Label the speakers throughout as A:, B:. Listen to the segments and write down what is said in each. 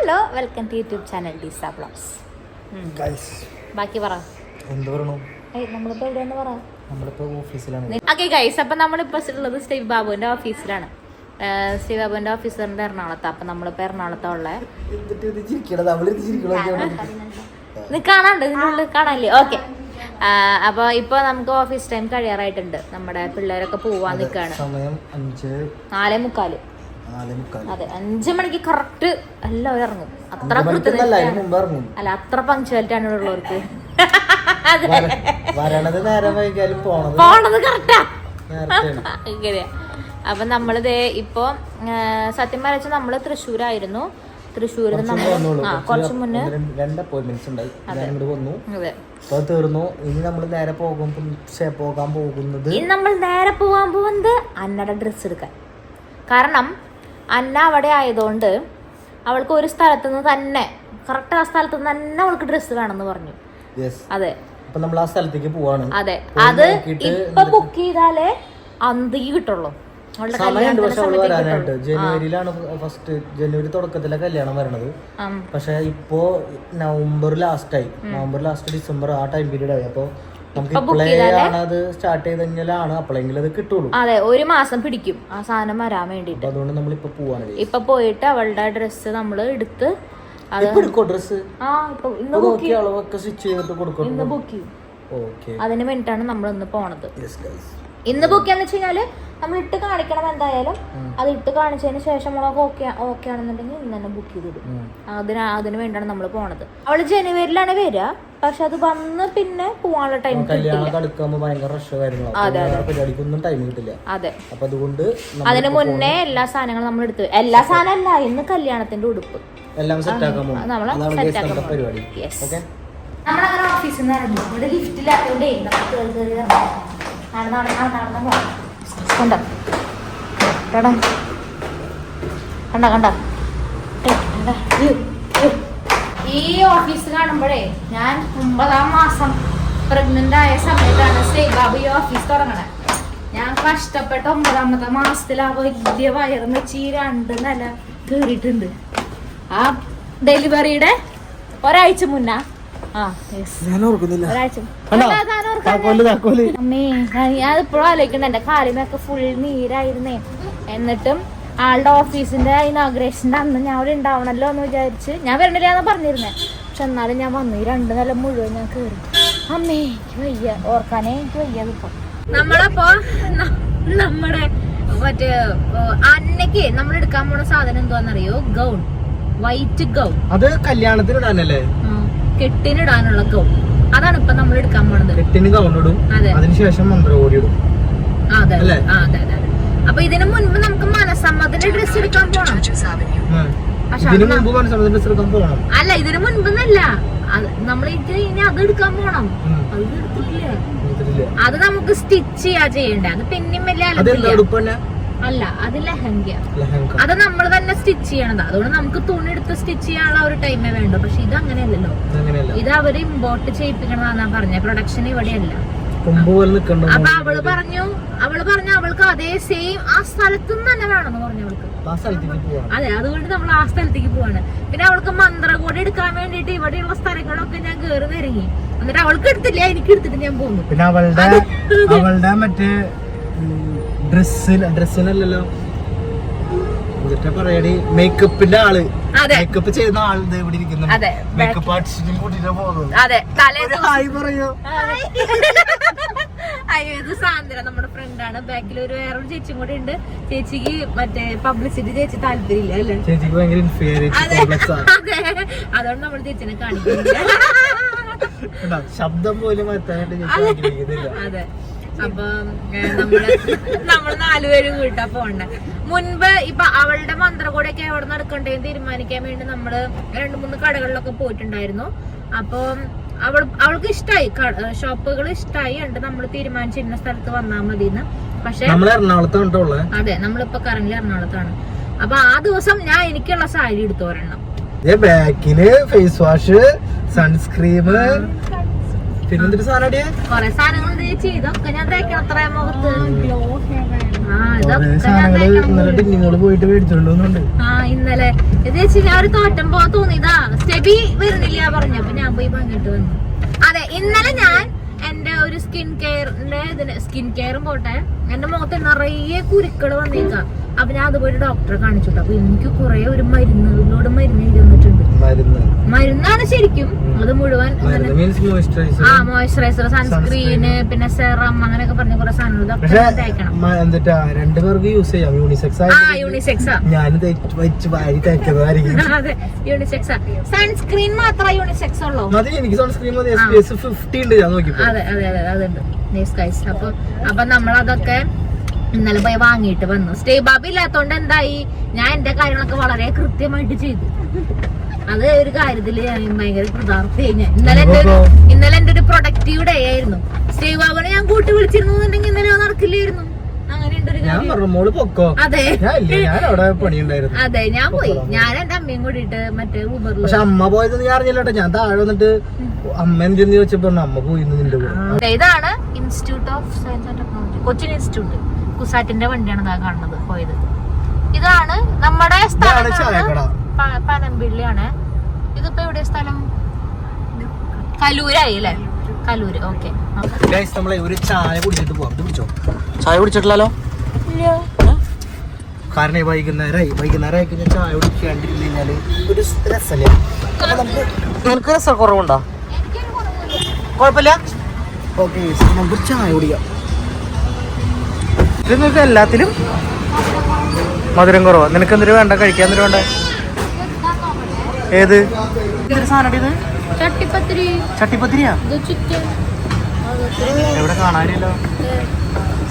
A: Hello welcome to YouTube channel ഡിസ blogs
B: guys
A: ബാക്കി പറ.
B: എന്ത് പറയണു?
A: ഏയ് നമ്മളിപ്പോ എവിടെയെന്ന് പറ. ഓക്കെ ഗൈസ് അപ്പൊ നമ്മളിപ്പോ ഉള്ളത് സ്റ്റീവ് ബാബുവിന്റെ ഓഫീസിലാണ്. സ്റ്റീവ് ബാബുവിന്റെ ഓഫീസറിന്റെ എറണാകുളത്ത്. അപ്പൊ നമ്മളിപ്പോ എറണാകുളത്ത് ഉള്ളേ.
B: എന്നിട്ട് ഇത് നമ്മൾ ഇതി ചിരിക്കണത്
A: നീ കാണാണ്ട് ഇതിനുള്ളിൽ കാണാനില്ലേ? ഓക്കെ അപ്പൊ ഇപ്പൊ നമുക്ക് ഓഫീസ് ടൈം കഴിയാറായിട്ടുണ്ട്. നമ്മുടെ പിള്ളേരൊക്കെ പോവാൻ
B: അഞ്ച്
A: നാലേ
B: മുക്കാൽ.
A: അതെ അഞ്ചു മണിക്ക് കറക്റ്റ് എല്ലാവരും ഇറങ്ങും. അത്ര. അല്ല അത്ര പങ്ക്ച്വാലിറ്റി ആണ് ഉള്ളവർക്ക്.
B: പോണത്
A: കറക്റ്റാ ഇങ്ങനെയാ. അപ്പൊ നമ്മളിത് ഇപ്പൊ സത്യം പറഞ്ഞ നമ്മൾ തൃശ്ശൂരായിരുന്നു. തൃശ്ശൂരിൽ
B: കുറച്ച്
A: മുന്നേ
B: രണ്ട് അപ്പോയിന്റ്മെന്റ്സ് ഉണ്ടായി. വന്നു.
A: അതെ.
B: തീർന്നു. ഇനി നമ്മൾ നേരെ പോകും പോകാൻ പോകുന്നത്
A: നമ്മൾ നേരെ പോകാൻ പോകുന്നത് അന്നയുടെ ഡ്രസ്സ് എടുക്കാൻ. കാരണം അന്ന അവിടെ ആയതുകൊണ്ട് അവൾക്ക് ഒരു സ്ഥലത്ത് നിന്ന് തന്നെ കറക്റ്റ് ആ സ്ഥലത്ത് നിന്ന് തന്നെ അവൾക്ക് ഡ്രസ്സ് വേണമെന്ന് പറഞ്ഞു. അതെ.
B: നമ്മൾ ആ സ്ഥലത്തേക്ക് പോവാണ്.
A: അതെ. അത് ഇപ്പൊ ബുക്ക് ചെയ്താലേ അന്തിക്ക് കിട്ടുള്ളൂ.
B: സമയമുണ്ട് പക്ഷെ
A: അവൾ
B: വരാനായിട്ട്. ജനുവരിയിലാണ് ഫസ്റ്റ് ജനുവരി തുടക്കത്തിലെ കല്യാണം വരണത്. പക്ഷെ ഇപ്പോ നവംബർ ലാസ്റ്റ് ആയി. നവംബർ ലാസ്റ്റ് ഡിസംബർ ആ ടൈം പീരീഡ് ആയി. അപ്പൊ നമുക്ക് സ്റ്റാർട്ട് അപ്പോഴെങ്കിലും അത് കിട്ടുള്ളൂ.
A: അതെ ഒരു മാസം പിടിക്കും ആ സാധനം വരാൻ വേണ്ടിട്ട്
B: അതുകൊണ്ട് നമ്മൾ ഇപ്പൊ പോവാണ് guys.
A: ഇപ്പൊ പോയിട്ട് അവളുടെ ഡ്രസ്സ് നമ്മൾ എടുത്ത് അതിന് വേണ്ടിട്ടാണ് നമ്മൾ ഇന്ന് പോണത്. ഇന്ന് ബുക്ക് ചെയ്യാന്ന് വെച്ച് കഴിഞ്ഞാൽ നമ്മൾ ഇട്ട് കാണിക്കണം എന്തായാലും. അത് ഇട്ട് കാണിച്ചതിന് ശേഷം നമ്മളൊക്കെ ഓക്കെ ഓക്കെ ആണെന്നുണ്ടെങ്കിൽ ഇന്ന് തന്നെ ബുക്ക് ചെയ്തിടും അതിന് അതിന് വേണ്ടിയാണ് നമ്മൾ പോണത്. അവൾ ജനുവരിയിലാണ് വരിക. പക്ഷെ അത് വന്ന് പിന്നെ പോവാനുള്ള ടൈം അതെ
B: അപ്പൊ അതുകൊണ്ട് നമ്മ-
A: അതിന് മുന്നേ എല്ലാ സാധനങ്ങളും നമ്മൾ എടുത്തു എല്ലാ സാധനം അല്ല ഇന്ന് കല്യാണത്തിന്റെ ഉടുപ്പ്.
B: എല്ലാം സെറ്റ് ആക്കാൻ
A: നമ്മളങ്ങനെ ഓഫീസിൽ നിന്ന് ഇറങ്ങി. ഇവിടെ ലിഫ്റ്റിലാത്തോണ്ടേ കയറി കയറി ഈ ഓഫീസ് കാണുമ്പോഴേ ഞാൻ ഒമ്പതാം മാസം പ്രഗ്നന്റ് ആയ സമയത്താണ് സേബാബ് ഈ ഓഫീസ് തുടങ്ങണേ. ഞാൻ കഷ്ടപ്പെട്ട ഒമ്പതാമത്തെ മാസത്തിൽ ആ വലിയ വയറും വെച്ച് ഈ രണ്ട് നില കയറിയിട്ടുണ്ട് ആ ഡെലിവറിയുടെ ഒരാഴ്ച മുന്നാ
B: ഞാൻ ഓർക്കുന്നില്ല.
A: അമ്മേ ഞാൻ ഇപ്പോഴും ആലോചിക്കണ്ട. എന്റെ കാലിനൊക്കെ ഫുൾ നീരായിരുന്നേ. എന്നിട്ടും ആളുടെ ഓഫീസിന്റെ ഇനോഗ്രേഷന്റെ അന്ന് ഞാൻ അവിടെ ഉണ്ടാവണല്ലോ എന്ന് വിചാരിച്ച് ഞാൻ വരണില്ല എന്ന് പറഞ്ഞിരുന്നേ. പക്ഷെ എന്നാലും ഞാൻ വന്നു. ഈ രണ്ടു നില മുഴുവൻ ഞാൻ കേറി. അമ്മേ എനിക്ക് വയ്യ. ഓർക്കാനേ എനിക്ക് വയ്യ ഇപ്പൊ നമ്മളപ്പോ നമ്മുടെ മറ്റേ അന്നക്ക് അന്നയ്ക്ക് നമ്മൾ എടുക്കാൻ പോണ സാധനം എന്താണെന്നറിയോ ഗൗൺ. White gown.
B: അത് കല്യാണത്തിന് ഇടാനല്ലേ?
A: കെട്ടിനിടാനുള്ള ഗൗൺ അതാണ് ഇപ്പൊ നമ്മൾ എടുക്കാൻ പോണത്.
B: കെട്ടിന്
A: അതെ.
B: അതിനുശേഷം മന്ത്രകോടി ഇടും.
A: അതെ അതെ. അതെ. അപ്പൊ ഇതിനു മുൻപ് നമുക്ക് മനസമ്മതത്തിന്റെ ഡ്രസ് എടുക്കാൻ പോണം. അല്ല ഇതിനു മുൻപെന്നല്ല. നമ്മൾ ഇത് ഇനി അത് എടുക്കാൻ പോണം. അത് എടുത്തിട്ടില്ല. അത് നമുക്ക് സ്റ്റിച്ച് ചെയ്യാ ചെയ്യണ്ട. അത് പിന്നെയും വലിയ അല്ല അത് ലെഹങ്ക അത് നമ്മൾ തന്നെ സ്റ്റിച്ച് ചെയ്യണത്. അതുകൊണ്ട് നമുക്ക് തുണി എടുത്ത് സ്റ്റിച്ച് ചെയ്യാനുള്ള ഒരു ടൈമേ വേണ്ടു. പക്ഷെ ഇത് അങ്ങനെയല്ലല്ലോ.
B: അങ്ങനെയല്ല
A: ഇത് അവർ ഇമ്പോർട്ട് ചെയ്യിപ്പിക്കണതാന്നാ പറഞ്ഞ. പ്രൊഡക്ഷൻ ഇവിടെയല്ല. അപ്പൊ അവൾ പറഞ്ഞു അവൾ പറഞ്ഞു അവൾക്ക് അതേ സെയിം ആ സ്ഥലത്തു നിന്ന് തന്നെ വേണമെന്ന് പറഞ്ഞു അവൾക്ക്. അതെ അതുകൊണ്ട് നമ്മൾ ആ സ്ഥലത്തേക്ക് പോവാണ്. പിന്നെ അവൾക്ക് മന്ത്രകോടി എടുക്കാൻ വേണ്ടിട്ട് ഇവിടെയുള്ള സ്ഥലങ്ങളൊക്കെ ഞാൻ കേറി നിരങ്ങി എന്നിട്ട് അവൾക്ക് എടുത്തില്ല എനിക്ക് എടുത്തിട്ട് ഞാൻ പോകുന്നു
B: പിന്നെ അവളുടെ അവളുടെ മറ്റേ ഡ്രസ്സിൽ ഡ്രസ്സിനല്ലല്ലോ മേക്കപ്പിന്റെ
A: ആൾ.
B: മേക്കപ്പ് ചെയ്യുന്ന ഇവിടെ മേക്കപ്പ് ആർട്ടിസ്റ്റിനെ കൂട്ടിട്ട് പോകുന്നത്.
A: അതെ.
B: ഹായ് പറയൂ.
A: അയ്യോ ഇത് സാന്ദ്ര നമ്മുടെ ഫ്രണ്ടാണ് ബാക്കിൽ ഒരു വേറൊരു ചേച്ചിയും കൂടെ ഉണ്ട്. ചേച്ചിക്ക് മറ്റേ പബ്ലിസിറ്റി ചേച്ചി താല്പര്യമില്ല അല്ലേ?
B: ചേച്ചിക്ക് ഭയങ്കര
A: അതെ. അതുകൊണ്ട് നമ്മൾ ചേച്ചിനെ കാണിക്കുന്നില്ല?
B: ശബ്ദം പോലും എത്താനായിട്ട് ചേച്ചി
A: അതെ. അപ്പൊ നമ്മൾ നമ്മൾ നാലുപേരും കൂട്ടാ പോണ്ടേ മുൻപ് ഇപ്പൊ അവളുടെ മന്ത്രകൂടെയൊക്കെ എവിടെ നടക്കണ്ടേന്ന് തീരുമാനിക്കാൻ വേണ്ടി നമ്മൾ രണ്ട് മൂന്ന് കടകളിലൊക്കെ പോയിട്ടുണ്ടായിരുന്നു. അപ്പൊ അവൾ അവൾക്ക് ഇഷ്ടായി. ഷോപ്പുകൾ ഇഷ്ടായി ഉണ്ട് നമ്മൾ തീരുമാനിച്ച ഇന്ന സ്ഥലത്ത് വന്നാൽ മതി എന്ന് പക്ഷെ
B: നമ്മൾ
A: അതെ നമ്മളിപ്പോ കറന്റ് എറണാകുളത്താണ്. അപ്പൊ ആ ദിവസം ഞാൻ എനിക്കുള്ള സാരി എടുത്തു ഒരെണ്ണം.
B: ബാക്കിൽ ഫേസ് വാഷ് സൺസ്ക്രീം പിന്നെന്തൊരു
A: കൊറേ സാധനങ്ങൾ ഞാൻ തേക്കണം അത്ര മുഖത്ത്.
B: പോയിട്ട് മേടിച്ചോണ്ട്
A: ആ ഇന്നലെ. ഇത് ഞാൻ ഒരു തോറ്റം പോ തോന്നിയതാ. സ്റ്റെബി വരുന്നില്ല പറഞ്ഞു. അപ്പൊ ഞാൻ പോയി പങ്കിട്ട് വന്നു. അതെ ഇന്നലെ ഞാൻ ഒരു സ്കിൻ കെയറിന്റെ ഇതിന് സ്കിൻ കെയറും പോട്ടെ. എന്റെ മുഖത്ത് നിറയെ കുരുക്കൾ വന്നേക്കാം. അപ്പൊ ഞാൻ അതുപോലെ ഡോക്ടറെ കാണിച്ചു അപ്പൊ എനിക്ക് കുറെ ഒരു മരുന്നുകളോട് മരുന്ന്
B: മരുന്ന്.
A: മരുന്നാണ് ശരിക്കും. അത് മുഴുവൻ ആ മോയ്സ്ചറൈസർ സൺസ്ക്രീന് പിന്നെ സെറം അങ്ങനെയൊക്കെ പറഞ്ഞ കുറെ സാധനങ്ങൾ സൺസ്ക്രീൻ മാത്രമേ യൂണിസെക്സ് ഉള്ളൂ.
B: അതെ എനിക്ക് സൺസ്ക്രീൻ
A: അതെ അതെ അതെ അതുണ്ട്. നൈസ് അപ്പൊ അപ്പൊ നമ്മൾ അതൊക്കെ ഇന്നലെ പോയി വാങ്ങിയിട്ട് വന്നു. സ്റ്റേ ബാബി ഇല്ലാത്തോണ്ട് എന്തായി? ഞാൻ എന്റെ കാര്യങ്ങളൊക്കെ വളരെ കൃത്യമായിട്ട് ചെയ്തു. അത് ഒരു കാര്യത്തിൽ ഞാൻ ഭയങ്കര കൃതാർത്ഥയായി ഞാൻ. ഇന്നലെ എന്റെ ഇന്നലെ എന്റെ ഒരു പ്രൊഡക്റ്റീവ് ഡേ ആയിരുന്നു. സ്റ്റേ ബാബിനെ ഞാൻ കൂട്ടി വിളിച്ചിരുന്നു എന്നുണ്ടെങ്കിൽ ഇന്നലെ നടക്കില്ലായിരുന്നു.
B: ഞാൻ
A: കാര്യം?
B: പറഞ്ഞു മോൾ പൊക്കോ?
A: അതെ.
B: ഞാൻ ഇല്ല ഞാൻ അവിടെ പണിയുണ്ടായിരുന്നു.
A: അതെ ഞാൻ പോയി. ഞാൻ എന്റെ അമ്മയും കൂടിയിട്ട് മറ്റേ ഊബറിൽ
B: പക്ഷെ അമ്മ പോയത് നീ ഞാൻ താഴെ വന്നിട്ട് അമ്മ എന്തെന്ന് ചോദിച്ചപ്പോ പറഞ്ഞു, അമ്മ പോയി നിന്റെ കൂടെ.
A: അതെ, ഇതാണ് institute of science and technology Cochin institute കുസാറ്റിന്റെ വണ്ടിയാണ് ഇതാ കാണുന്നത് പോയത്. ഇതാണ് നമ്മുടെ സ്ഥലം പനമ്പിള്ളിയാണ്. ഇതിപ്പോ എവിടെ സ്ഥലം? കലൂരായി അല്ലേ? കലൂര് ഓക്കെ.
B: നമ്മളെ ഒരു ചായ കുടിച്ചിട്ട് പോവാം. ചായ കുടിച്ചിട്ടില്ലല്ലോ? കാരണം വൈകുന്നേരമായി വൈകുന്നേരമായി കഴിഞ്ഞാൽ ചായ കുടിക്കാണ്ടിരുന്നു കഴിഞ്ഞാൽ ഒരു രസമല്ലേ അപ്പൊ നമുക്ക് നിനക്ക് രസം കുറവുണ്ടോ? കുഴപ്പമില്ല. ഓക്കെ നമുക്ക് ചായ കുടിക്കാം. ഇത് നിനക്ക് എല്ലാത്തിലും മധുരം കുറവാ. നിനക്ക് എന്തിനു വേണ്ട? കഴിക്കാൻ എന്തിനു വേണ്ട? ഏത്? എന്തൊരു സാധനം ചട്ടിപ്പത്തിരിയാ? എവിടെ കാണാനില്ലോ?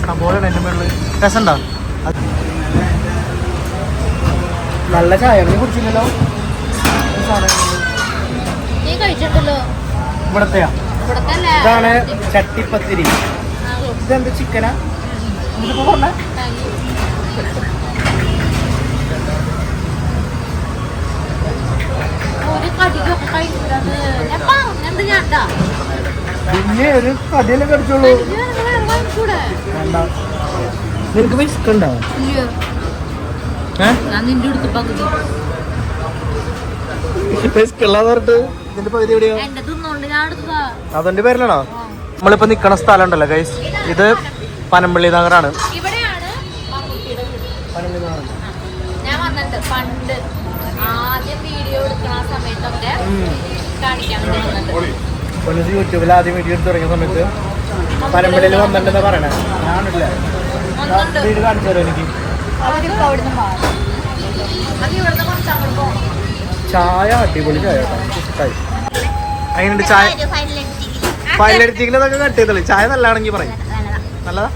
B: സംഭവം എന്റെ മേളിൽ രസമുണ്ടോ? നല്ല ചായ കുടിച്ചില്ലല്ലോ? ഇവിടത്തെയാ.
A: ഇവിടത്തെ
B: ഇതാണ് ചട്ടിപ്പത്തിരി. ഇതെന്ത് ചിക്കനാ? ഇതിപ്പോ പറഞ്ഞേ
A: ഒരു കടിക്കൊക്കെ കഴിക്കുന്നത് ഞാൻ പറഞ്ഞത് ഞാണ്ടാ
B: പിന്നെ ഒരു കടിയല്ലേ കടിച്ചോളൂ നിനക്ക്
A: പൈസ എടുത്തതാ
B: അതിന്റെ പേരിലാണോ? നമ്മളിപ്പോ നിക്കണ സ്ഥലം ഉണ്ടല്ലോ ഗൈസ് ഇത് പനമ്പള്ളി നഗറാണ്.
A: ഞാൻ വന്നിട്ട് പണ്ട് ആദ്യം വീഡിയോ എടുക്കുന്ന ആ സമയത്തൊക്കെ കാണിക്കാൻ
B: പൊന്നിച്ച് യൂട്യൂബിൽ ആദ്യം വീഡിയോ എടുത്ത് തുടങ്ങിയ സമയത്ത് പരമ്പരയിൽ വന്നിട്ടുണ്ടെന്ന് പറയണേ. ഞാനില്ല. വീട് കാണിച്ചു തരും എനിക്ക്? ചായ അടിപൊളി ചായ. ഇഷ്ടായി. അതിനുണ്ട് ചായ? പതിനെടുത്തിങ്ങനെ കട്ട്. ചെയ്തോളൂ. ചായ നല്ലതാണെങ്കിൽ പറയും. നല്ലതാ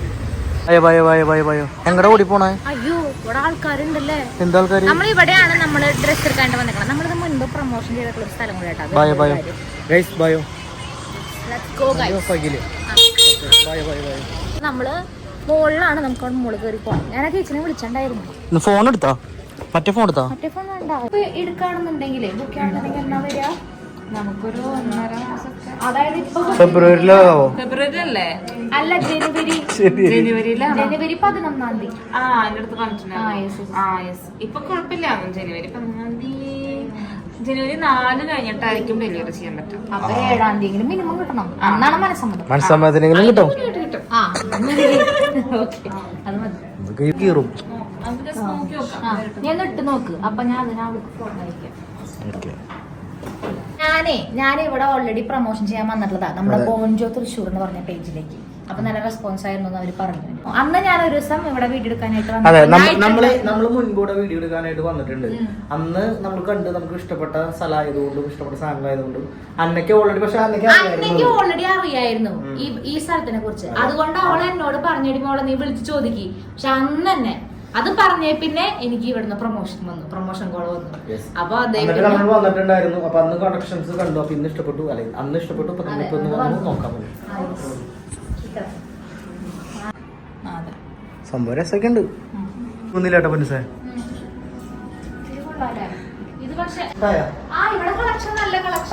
B: അയ്യോ ഭയോ ഭയോ ഭയോ ഭയോ എങ്ങടെ ഓടി പോണേ?
A: അയ്യോ ഇവിടെ ആൾക്കാരുണ്ടല്ലേ?
B: എന്താ ആൾക്കാർ
A: നമ്മൾ ഇവിടെയാണ് നമ്മൾ ഡ്രസ് എടുക്കാണ്ട് വന്നിരിക്കുന്നത് നമ്മളിത് മുൻപ് പ്രൊമോഷൻ ചെയ്തിട്ടുള്ള സ്ഥലം കൂടെ കേട്ടോ
B: ഭയോ ഭയോ ഗൈസ് ഭയോ
A: നമ്മൾ മുകളിലാണ് നമുക്ക് അവിടെ മുകളിൽ കയറി പോകണം ഞാൻ ആ ചേച്ചിനെ വിളിച്ചിട്ടുണ്ടായിരുന്നു
B: ഫോൺ എടുത്താ? മറ്റേ ഫോൺ എടുത്താ?
A: മറ്റേ ഫോൺ വേണ്ട. ഇപ്പൊ എടുക്കുകയാണെന്നുണ്ടെങ്കിലേ ബുക്ക് ചെയ്യണമെന്നുണ്ടെങ്കിൽ എന്നാ വരിക? നമുക്കൊരു ഒന്നര അതായത് ഇപ്പൊ
C: ഫെബ്രുവരി അല്ലേ
A: അല്ല ജനുവരി.
C: ജനുവരിയിലാണ്?
A: ജനുവരി പതിനൊന്നാം തീയതി.
C: ആ എന്റെ അടുത്ത് പറഞ്ഞിട്ടുണ്ടായിരുന്നു. ഇപ്പൊ കുഴപ്പമില്ല. ജനുവരി പതിനൊന്നാം തീയതി ജനുവരി നാല് കഴിഞ്ഞിട്ടായിരിക്കും ഡെലിവറി ചെയ്യാൻ പറ്റും
A: അപ്പൊ ഏഴാം തീയതി മിനിമം കിട്ടണം. അന്നാണ് മനസ്സമ്മതം.
B: മനസ്സമ്മതത്തിനെങ്കിലും കിട്ടും.
A: ആ ഓക്കെ അത് മതി.
B: ഇതൊക്കെ കീറും.
C: നോക്കി നോക്കാം
A: ഇട്ട് നോക്ക്. അപ്പൊ ഞാൻ ഫോൺ അയക്കാം. ഞാനേ ഞാൻ ഇവിടെ ഓൾറെഡി പ്രൊമോഷൻ ചെയ്യാൻ വന്നിട്ടുള്ളതാ. നമ്മുടെ ബോൺജോ തൃശ്ശൂർ എന്ന് പറഞ്ഞ പേജിലേക്ക് അപ്പൊ നല്ല റെസ്പോൺസ് ആയിരുന്നു എന്ന് അവർ പറഞ്ഞു. അന്ന് ഞാൻ ഒരു ദിവസം ഇവിടെ വീഡിയോ എടുക്കാനായിട്ട്
B: അതെ നമ്മൾ
A: ഉണ്ടായിരുന്നു.
B: മുൻകൂടെ വീഡിയോ എടുക്കാനായിട്ട് വന്നിട്ടുണ്ട്. അന്ന് നമ്മൾ കണ്ട് നമുക്ക് ഇഷ്ടപ്പെട്ട സ്ഥലമായതുകൊണ്ടും ഇഷ്ടപ്പെട്ട സാധനമായതുകൊണ്ടും അന്നയ്ക്ക് ഓൾറെഡി പക്ഷെ അന്നയ്ക്ക്
A: ഓൾറെഡി അറിയായിരുന്നു ഈ ഈ സ്ഥലത്തിനെ കുറിച്ച്. അതുകൊണ്ട് അവൾ എന്നോട് പറഞ്ഞിട്ട് മോളെ നീ വിളിച്ച് ചോദിക്കി. പക്ഷെ അന്ന് തന്നെ അത് പറഞ്ഞേ പിന്നെ എനിക്ക് ഇവിടുന്ന് പ്രൊമോഷൻ വന്നു. പ്രൊമോഷൻ കോൾ വന്നു. അപ്പൊ
B: നമ്മൾ വന്നിട്ടുണ്ടായിരുന്നു. അപ്പൊ അന്ന് കണക്ഷൻസ് കണ്ടു. അപ്പൊ ഇന്ന് ഇഷ്ടപ്പെട്ടു. അല്ലെങ്കിൽ അന്ന് ഇഷ്ടപ്പെട്ടു. നമ്മൾ നോക്കാൻ സംഭവം രസമൊക്കെ ഉണ്ട് ഒന്നില്ലാട്ടോ പൊന്നിസേ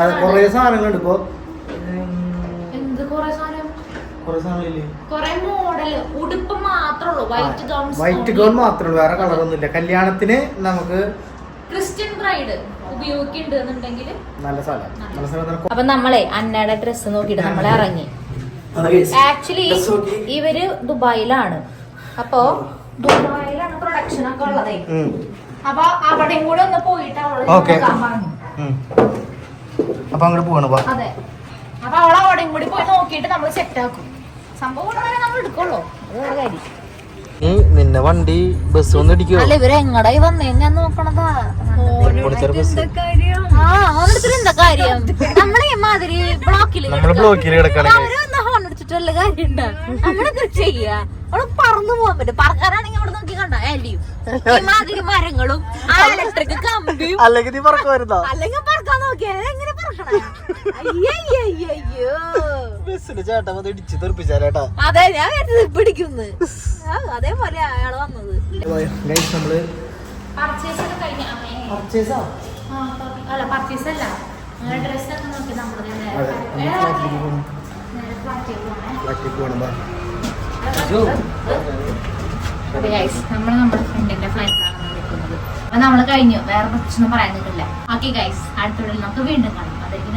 B: അതെ കൊറേ സാധനങ്ങളുണ്ട് ഇപ്പൊ.
A: വൈറ്റ്
B: ഗൗൺ മാത്രമേ വേറെ കളറൊന്നുമില്ല കല്യാണത്തിന് നമുക്ക്
A: ക്രിസ്ത്യൻ ബ്രൈഡ് ഉപയോഗിക്കുന്നുണ്ടെന്നുണ്ടെങ്കിൽ
B: നല്ല സ്ഥലം.
A: അപ്പൊ നമ്മളെ അന്നയുടെ ഡ്രസ്സ് നോക്കിയിട്ട് നമ്മളെ ഇറങ്ങി. ആക്ച്വലി ഇവർ ദുബായിലാണ്. അപ്പോ ദുബായിലാണ് പ്രൊഡക്ഷൻ ഒക്കെ ഉള്ളതേ. അപ്പൊ അവിടെയും കൂടെ ഒന്ന് പോയിട്ട് അവൾ
B: അപ്പൊ അങ്ങോട്ട് പോവാണ്
A: അതെ. അപ്പൊ അവൾ അവിടെ കൂടി പോയി നോക്കിയിട്ട് നമ്മൾ സെറ്റ് ആക്കും. സംഭവം നമ്മൾ എടുക്കുള്ളൂ. അത് വേറെ കാര്യം.
B: നീ നിന്നെ വണ്ടി ബസ് ഒന്ന് ഇടിക്കോ
A: അല്ല ഇവർ എങ്ങടായി വന്നേ? ഞാൻ നോക്കണതാ. എന്താ കാര്യം? നമ്മളെ മാതിരി ബ്ലോക്കിൽ
B: നമ്മൾ ബ്ലോക്കിൽ കിടക്കണെങ്കിൽ
A: വല്ല കാര്യണ്ട നമ്മളെന്താ ചെയ്യാ. അവൾ പറന്നു പോകാൻ പറ്റും. പറക്കാനാണെങ്കിൽ അവിടെ നോക്കി കണ്ട മാതിരി മരങ്ങളും ആ ഇലക്ട്രിക് കമ്പിയും.
B: അല്ലെങ്കിൽ നീ പറക്കുമായിരുന്നോ
A: അല്ലെങ്കിൽ പറക്കാൻ നോക്കിയാൽ എങ്ങനെ പറക്കണേ? അയ്യോ
B: ബസ്സിന് ചേട്ടൻ വന്ന് ഇടിച്ച് തെറിപ്പിച്ചാലേട്ടാ.
A: അതെ ഞാൻ പിടിക്കുന്നു. അതേപോലെ അയാൾ വന്നത്.
B: നമ്മൾ
A: പർച്ചേസ് കഴിഞ്ഞ.
B: പർച്ചേസാ
A: അല്ല പർച്ചേസ് നോക്കി
B: നമ്മൾ
A: നമ്മൾ നമ്മുടെ ഫ്രണ്ടിന്റെ ഫ്ലൈറ്റിലാണ് നിൽക്കുന്നത് അപ്പൊ നമ്മൾ കഴിഞ്ഞു. വേറെ പ്രശ്നം പറയാൻ നിൽക്കില്ല ഓക്കെ ഗൈസ് അടുത്തുള്ള നമുക്ക് വീണ്ടും കാണാം. അതായിരിക്കും